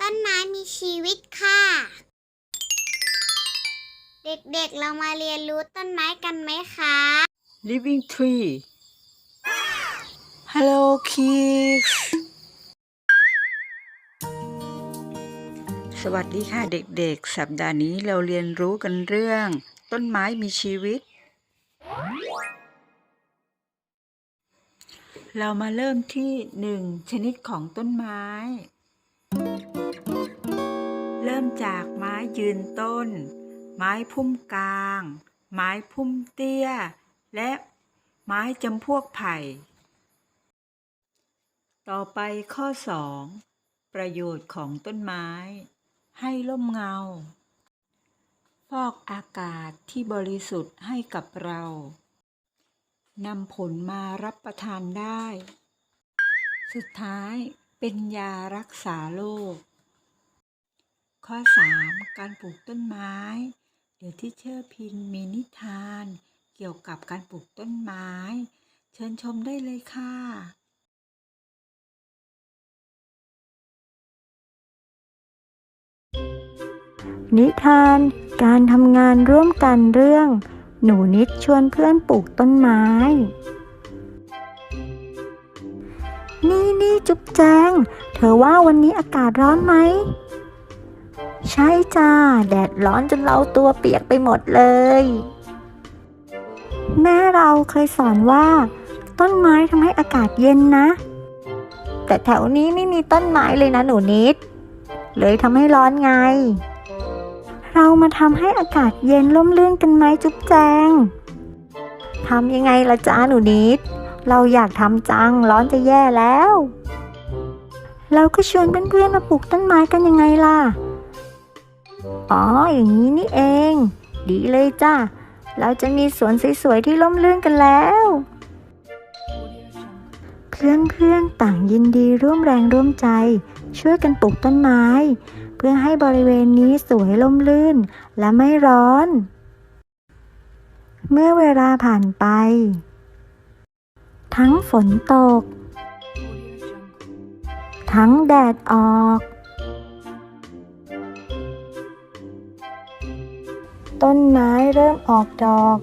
ต้นไม้มีชีวิตค่ะ เด็กๆ เรามาเรียนรู้ต้นไม้กันไหมคะ living tree hello kids สวัสดีค่ะเด็กๆ สัปดาห์นี้เราเรียนรู้กันเรื่อง ต้นไม้มีชีวิต เรามาเริ่มที่หนึ่งชนิดของต้นไม้ เริ่มจากไม้ยืนต้น ไม้พุ่มกลาง ไม้พุ่มเตี้ย และไม้จำพวกไผ่ ต่อไปข้อ 2 ประโยชน์ของต้นไม้ ให้ร่มเงา ฟอกอากาศที่บริสุทธิ์ให้กับเรา นำผลมารับประทานได้ สุดท้ายเป็นยารักษาโรค ข้อ 3 การปลูกต้นไม้ เดี๋ยวที่เชอร์พินมีนิทาน เกี่ยวกับการปลูกต้นไม้ เชิญชมได้เลยค่ะนิทาน การทำงานร่วมกันเรื่อง หนูนิดชวนเพื่อนปลูกต้นไม้ นี่นี่จุ๊บแจง เธอว่าวันนี้อากาศร้อนไหม ใช่จ้า แดดร้อนจนเราตัวเปียกไปหมดเลย แม่เราเคยสอนว่า ต้นไม้ทำให้อากาศเย็นนะ แต่แถวนี้ไม่มีต้นไม้เลยนะหนูนิด เลยทำให้ร้อนไง เรามาทำให้อากาศเย็นร่มรื่นกันไหมจุ๊บแจงทำยังไงละจ้าหนูนิด เราอยากทำจังร้อนจะแย่แล้ว เราก็ชวนเพื่อนๆมาปลูกต้นไม้กันยังไงล่ะ อ๋ออย่างนี้นี่เอง ดีเลยจ้าเราจะมีสวนสวยๆที่ร่มรื่นกันแล้ว เพื่อนๆต่างยินดีร่วมแรงร่วมใจ ช่วยกันปลูกต้นไม้ เพื่อให้บริเวณนี้สวยล่มลื่นและไม่ร้อน เมื่อเวลาผ่านไป ทั้งฝนตก ทั้งแดดออก ต้นไม้เริ่มออกดอก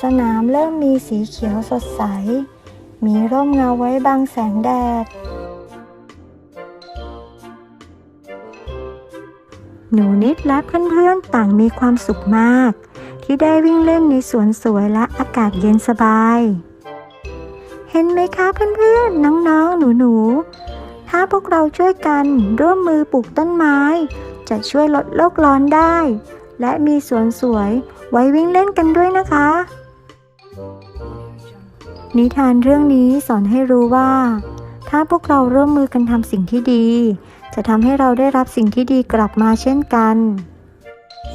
สนามเริ่มมีสีเขียวสดใส มีร่มเงาไว้บังแสงแดด หนูนิดและเพื่อนๆต่างมีความสุขมาก ที่ได้วิ่งเล่นในสวนสวยและอากาศเย็นสบาย เห็นไหมคะเพื่อนๆน้องๆหนูๆถ้าพวกเราช่วยกันร่วมมือปลูกต้นไม้ จะช่วยลดโลกร้อนได้ และมีสวนสวยไว้วิ่งเล่นกันด้วยนะคะ นิทานเรื่องนี้สอนให้รู้ว่า ถ้าพวกเราร่วมมือกันทำสิ่งที่ดี จะทำให้เราได้รับสิ่งที่ดีกลับมาเช่นกัน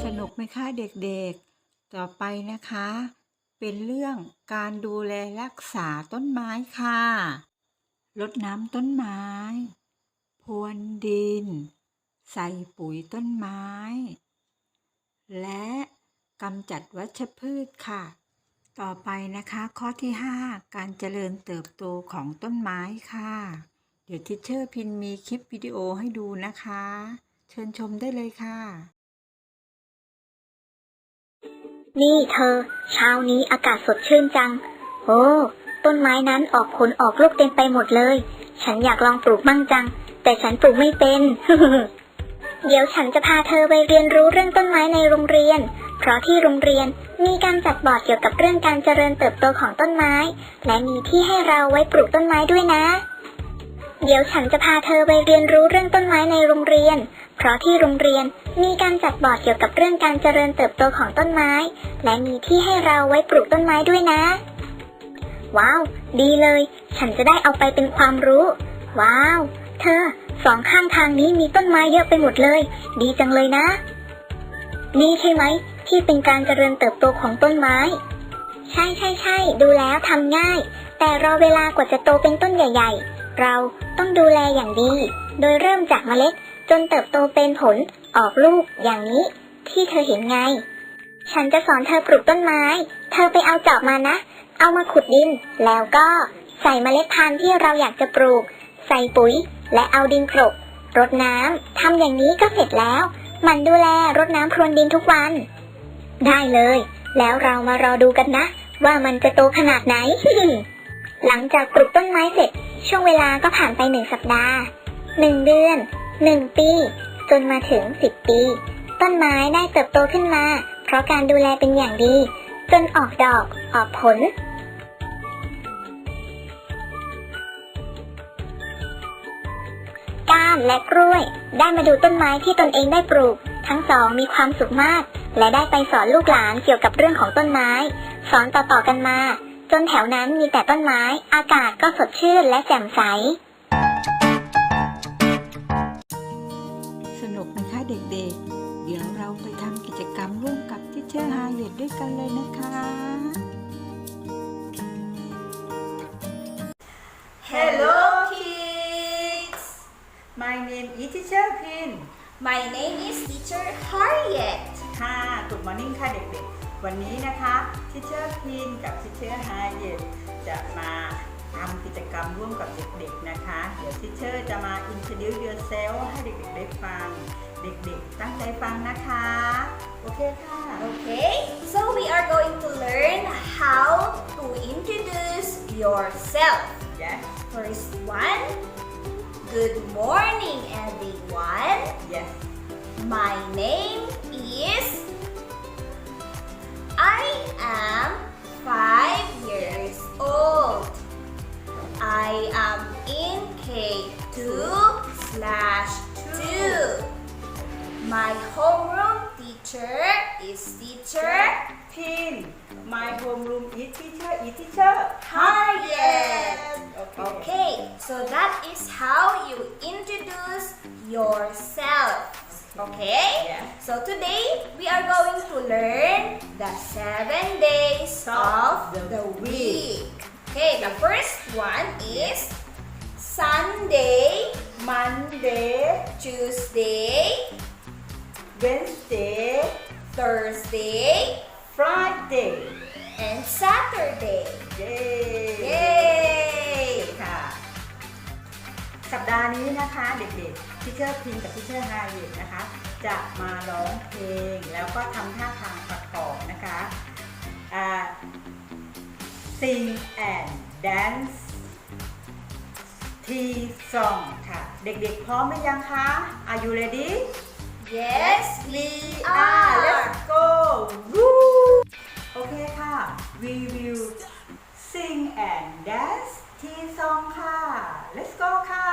สนุกไหมคะเด็กๆ ต่อไปนะคะ เป็นเรื่องการดูแลรักษาต้นไม้ค่ะรดน้ำต้นไม้ พรวนดิน ใส่ปุ๋ยต้นไม้ และกำจัดวัชพืชค่ะ ต่อไปนะคะข้อที่ 5 การเจริญเติบโตของต้นไม้ค่ะ เดี๋ยวทิชเชอร์พินมีคลิปวิดีโอให้ดูนะคะ เชิญชมได้เลยค่ะ นี่เธอ เช้านี้อากาศสดชื่นจัง โอ้ ต้นไม้นั้นออกผลออกลูกเต็มไปหมดเลย ฉันอยากลองปลูกมั่งจัง แต่ฉันปลูกไม่เป็น เดี๋ยวฉันจะพาเธอไปเรียนรู้เรื่องต้นไม้ในโรงเรียน เพราะที่โรงเรียนมีการจัดบอร์ดเกี่ยวกับเรื่องการเจริญเติบโตของต้นไม้ และมีที่ให้เราไว้ปลูกต้นไม้ด้วยนะ เดี๋ยวฉันจะพาเธอไปเรียนรู้เรื่องต้นไม้ในโรงเรียน เพราะที่โรงเรียนมีการจัดบอร์ดเกี่ยวกับเรื่องการเจริญเติบโตของต้นไม้ และมีที่ให้เราไว้ปลูกต้นไม้ด้วยนะ ว้าว ดีเลย ฉันจะได้เอาไปเป็นความรู้ ว้าว เธอ สองข้างทางนี้มีต้นไม้เยอะไปหมดเลย ดีจังเลยนะ นี่ใช่ไหม ที่เป็นการเจริญเติบโตของต้นไม้ ใช่ใช่ใช่ดูแล้วทำง่าย แต่รอเวลากว่าจะโตเป็นต้นใหญ่ ๆ เรา ต้องดูแลอย่างดี โดยเริ่มจากเมล็ด จนเติบโตเป็นผลออกลูกอย่างนี้ ที่เธอเห็นไง ฉันจะสอนเธอปลูกต้นไม้ เธอไปเอาจอบมานะ เอามาขุดดิน แล้วก็ใส่เมล็ดพันธุ์ที่เราอยากจะปลูก ใส่ปุ๋ย และเอาดินกลบรดน้ำทำอย่างนี้ก็เสร็จแล้ว มันดูแลรดน้ำพรวนดินทุกวัน ได้เลย แล้วเรามารอดูกันนะ ว่ามันจะโตขนาดไหน หลังจากปลูกต้นไม้เสร็จ ช่วงเวลาก็ผ่านไปหนึ่งสัปดาห์หนึ่งเดือนหนึ่งปี จนมาถึงสิบปี ต้นไม้ได้เติบโตขึ้นมา เพราะการดูแลเป็นอย่างดี จนออกดอกออกผล ก้านและกล้วย ได้มาดูต้นไม้ที่ตนเองได้ปลูก ทั้งสองมีความสุขมาก และได้ไปสอนลูกหลานเกี่ยวกับเรื่องของต้นไม้ สอนต่อๆกันมา จนแถวนั้นมีแต่ต้นไม้ อากาศก็สดชื่นและแจ่มใส สนุกไหมคะเด็กๆ เดี๋ยวเราไปทำกิจกรรมร่วมกับทิเชอร์ฮาเยตด้วยกันเลยนะคะ Hello kids! My name is Teacher Pin My name is Teacher Harriet. ค่ะ Good morning ค่ะเด็กๆ วันนี้นะคะทิเชอร์พินกับทิเชอร์ฮาเยตจะมาทำกิจกรรมร่วมกับเด็กๆนะคะ เดี๋ยวทิเชอร์จะมา introduce yourself ให้เด็กๆได้ฟัง เด็กๆตั้งใจฟังนะคะ โอเคค่ะ Okay, so we are going to learn how to introduce yourself. yes First one, good morning everyone. yes My name is I am five years old. I am in K2 slash 2. My homeroom teacher is teacher Pin My homeroom is teacher is teacher Harriet. Okay. Okay, so that is how you introduce yourself. Okay? Yeah. So today we are going to learn the seven days of the week. Okay, the first one is Sunday, Monday Tuesday, Wednesday Thursday, Friday and Saturday. เย้ Yay! ค่ะ สัปดาห์นี้นะคะเด็กๆทิเชอร์พินกับทิเชอร์ฮาริสนะคะ จะมาร้องเพลงแล้วก็ทำท่าทาง ประกอบนะคะอ่า sing and dance T song ค่ะ เด็กๆพร้อมหรือยังคะ Are you ready Yes, we Ah, are. let's go Woo โอเคค่ะ we will sing and dance ทีซองค่ะ let's go ค่ะ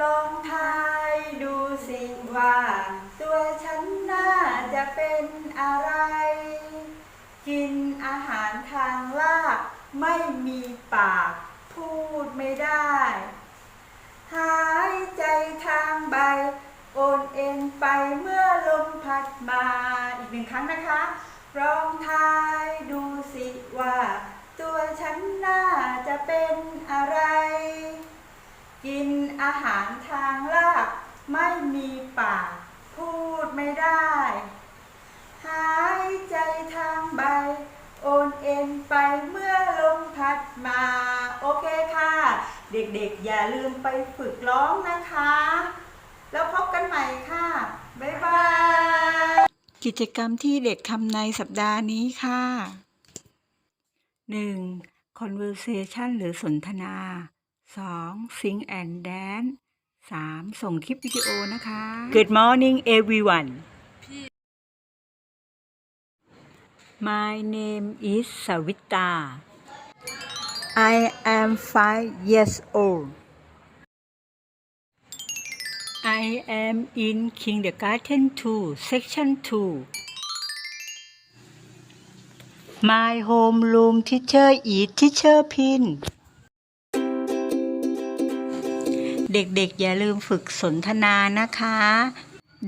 ลองทายดูสิว่า ตัวฉันน่าจะเป็นอะไร กินอาหารทางลาก ไม่มีปากพูดไม่ได้ หายใจทางใบ โอนเอ็นไปเมื่อลมพัดมา อีกหนึ่งครั้งนะคะลองทายดูสิว่า ตัวฉันน่าจะเป็นอะไร กินอาหารทางลากไม่มีปาก พูดไม่ได้ เด็กๆ อย่าลืมไปฝึกร้องนะคะ แล้วพบกันใหม่ค่ะ บ๊ายบาย กิจกรรมที่เด็กทำในสัปดาห์นี้ค่ะ 1. conversation หรือสนทนา 2. sing and dance 3. ส่งคลิปวิดีโอนะคะ Good morning everyone My name is Savita I am five years old I am in kindergarten 2 section 2 My homeroom teacher is teacher Pin เด็กๆ อย่าลืมฝึกสนทนานะคะ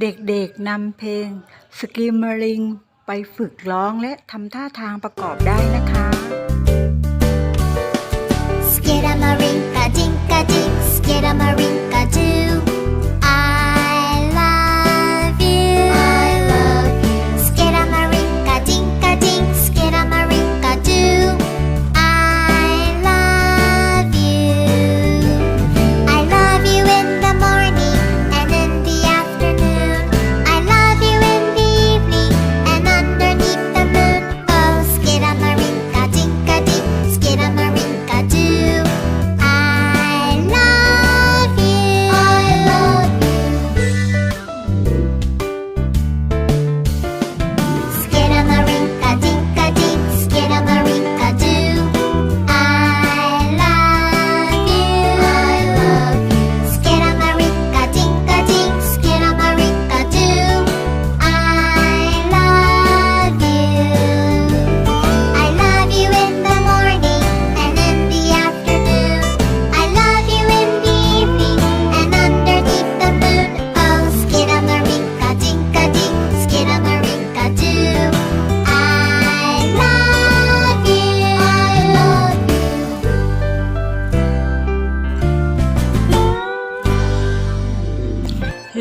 เด็กๆนำเพลง Screaming ไปฝึกร้องและทำท่าทางประกอบได้นะคะ Get a marinka too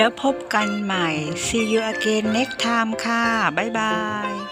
แล้วพบกันใหม่ see you again next time ค่ะ บ๊ายบาย